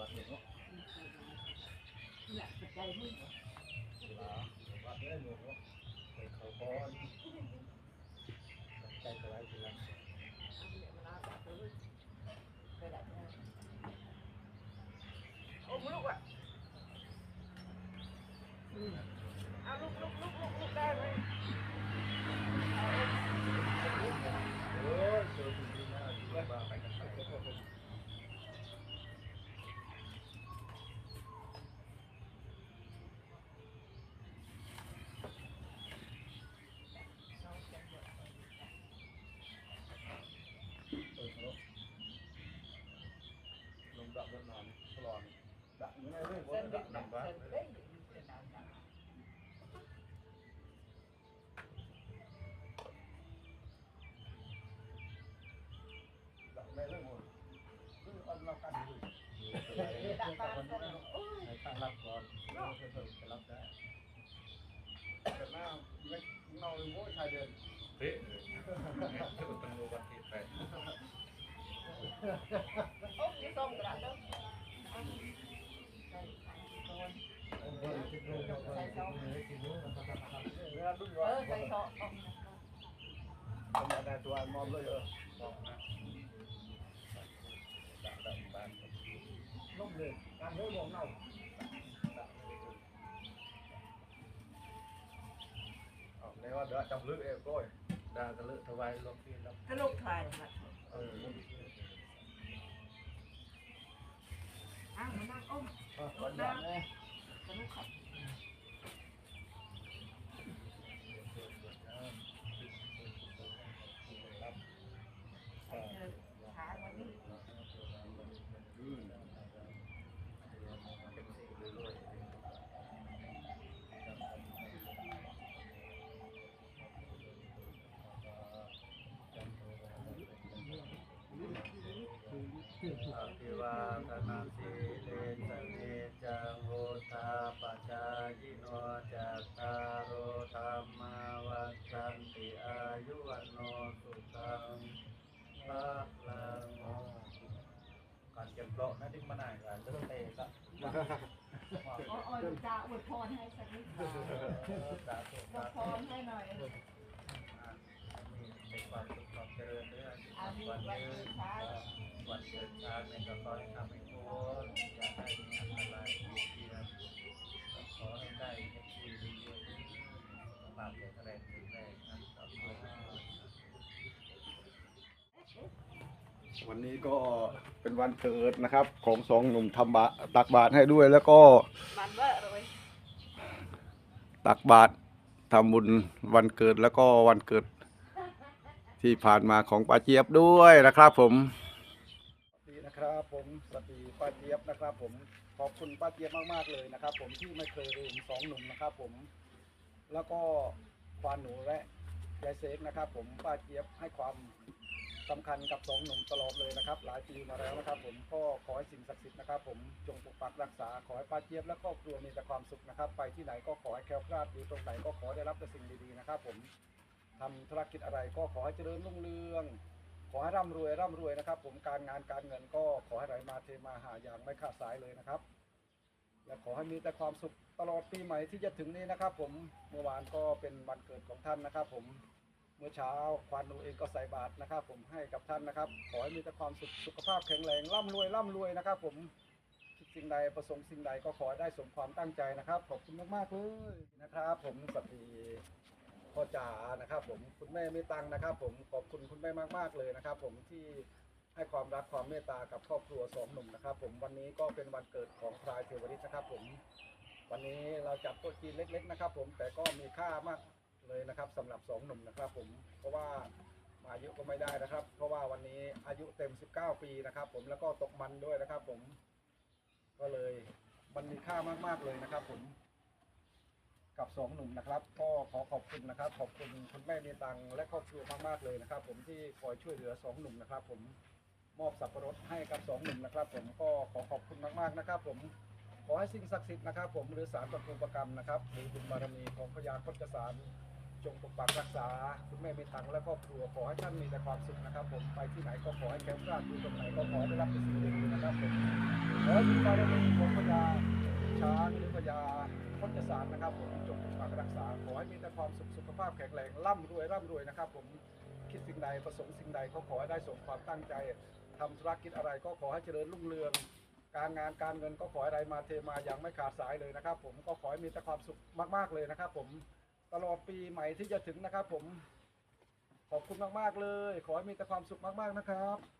บ้านเนาะโอ้ลูกอ่ะเอาลูกลูกลูก เฮ้ยต้องรู้วันที่แปดโอ้ยส้มกระดาษเด้อเวลาดุนเอว่าอใส่ซ ดากได้ตัวมอมเลอกนะดับดับบ้านนุ่มเลยกรเฮ้ยมองเน่าในว่ายวจำลึกเองก้อยดากระเลือถวายลงที่รับถ้าลูกถวายมาเอออ้าวมานั่งอ้มวันนี้แม่สนุกขับเธอขาวันนี้ อภิวาทนาสีเลสเนจังโหตาปัจจายโนจัตตารโอธรรมาวัฏันติอายุวันโนสุขังภาลังการเก็บโลกนั่นที่มาไหนกันเรื่องเตะก็อ๋ออ๋อจะอวยพรให้สักนิดสาธุอวยสาพธุรให้หน่อย เป็นความสุขความเจริญเรื่อง อามี วัน วัน นี้ เกิดช้า วัน เกิดชาติในก็ขอให้ทำให้พ้นอย่าได้มีอันตรายเบียดเบียนขอให้ได้ในชีวิตปากแข็งแรงแข็งแรงนะครับวันนี้ก็เป็นวันเกิดนะครับ ของสองหนุ่มทำบาตักบาตรให้ด้วยแล้วก็ตักบาตรทำบุญวันเกิดแล้วก็วันเกิดที่ผ่านมาของป้าเจี๊ยบด้วยนะครับผมสวัสดีนะครับ ผมสวัสดีป้าเจี๊ยบนะครับ ผมขอบคุณป้าเจี๊ยบมากๆเลยนะครับ ผมที่ไม่เคยลืมสองหนุ่มนะครับ ผม แล้วก็ควานหนูและยายเซฟนะครับ ผมป้าเจี๊ยบให้ความสำคัญกับสองหนุ่มตลอดเลยนะครับ หลายปีมาแล้วนะครับ ผมก็ขอให้สิ่งศักดิ์สิทธิ์นะครับ ผมจงปกปักรักษาขอให้ป้าเจี๊ยบและครอบครัวมีแต่ความสุขนะครับ ไปที่ไหนก็ขอให้แคล้วคลาดอยู่ตรงไหนก็ขอได้รับแต่สิ่งดีๆนะครับ ผมทำธุรกิจอะไรก็ขอให้เจริญรุ่งเรือง ขอให้ร่ำรวยร่ำรวยนะครับ ผมการงานการเงินก็ขอให้ไหลมาเทมาหาอย่างไม่ขาดสายเลยนะครับ และขอให้มีแต่ความสุขตลอดปีใหม่ที่จะถึงนี้นะครับ ผมเมื่อวานก็เป็นวันเกิดของท่านนะครับ ผมเมื่อเช้าควานหนูเองก็ใส่บาตรนะครับ ผมให้กับท่านนะครับ ขอให้มีแต่ความสุขสุขภาพแข็งแรงร่ำรวยร่ำรวยนะครับ ผมสิ่งใดประสงค์สิ่งใดก็ขอได้สมความตั้งใจนะครับ ขอบคุณมากๆเลยนะครับ ผมสวัสดี พ่อจ๋านะครับผมคุณแม่ไม่ตังนะครับ ผมขอบคุณคุณแม่มากๆเลยนะครับ ผมที่ให้ความรักความเมตตากับครอบครัวสองหนุ่มนะครับ ผมวันนี้ก็เป็นวันเกิดของพรายเทวริตนะครับ ผมวันนี้เราจัดโต๊ะจีนเล็ก ๆ นะครับ ผมแต่ก็มีค่ามากเลยนะครับสำหรับสองหนุ่มนะครับ ผมเพราะว่ามาอายุก็ไม่ได้นะครับ เพราะว่าวันนี้อายุเต็ม 19 ปีนะครับ ผมแล้วก็ตกมันด้วยนะครับ ผมก็เลยมันมีค่ามากๆเลยนะครับ ผม กับสองหนุ่มนะครับ ก็ขอขอบคุณนะครับ ขอบคุณคุณแม่มีตังและครอบครัวมากๆเลยนะครับ ผมที่คอยช่วยเหลือสองหนุ่มนะครับ ผมมอบสับปะรดให้กับสองหนุ่มนะครับ ผมก็ขอขอบคุณมากๆนะครับ ผมขอให้สิ่งศักดิ์สิทธิ์นะครับ ผมหรือสารประภูประกรรมนะครับหรือบุญบารมีของพญาโคจสารจงปกปักรักษา คุณแม่มีตังและครอบครัวขอให้ท่านมีแต่ความสุขนะครับ ผมไปที่ไหนก็ขอให้แข็งกร้าอยู่ตรงไหนก็ขอได้รับแต่สิ่งดีๆนะครับผมขอให้บุญบารมีของพญาช้างหรือพญา พ้นศาสตร์นะครับผมจงปกปักรักษา ขอให้มีแต่ความสุขสุขภาพแข็งแรงร่ำรวยร่ำรวยนะครับ ผมคิดสิ่งใดประสงค์สิ่งใดก็ขอให้ได้สมความตั้งใจทำธุรกิจอะไรก็ขอให้เจริญรุ่งเรือง การงานการเงินก็ขอให้ได้มาเทมาอย่างไม่ขาดสายเลยนะครับ ผมก็ขอให้มีแต่ความสุขมาก ๆเลยนะครับ ผมตลอดปีใหม่ที่จะถึงนะครับ ผมขอบคุณมากๆเลย ขอให้มีแต่ความสุขมากๆนะครับ